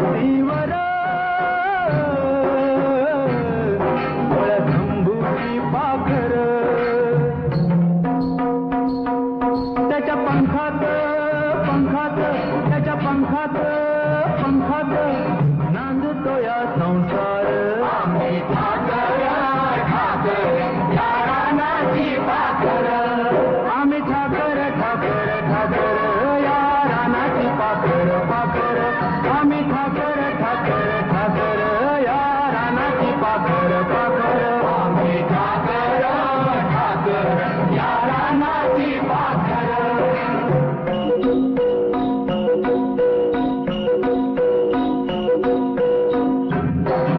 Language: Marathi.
भू पाखर त्याच्या पंखात पंखात त्याच्या पंखात पंखात Para, para, para.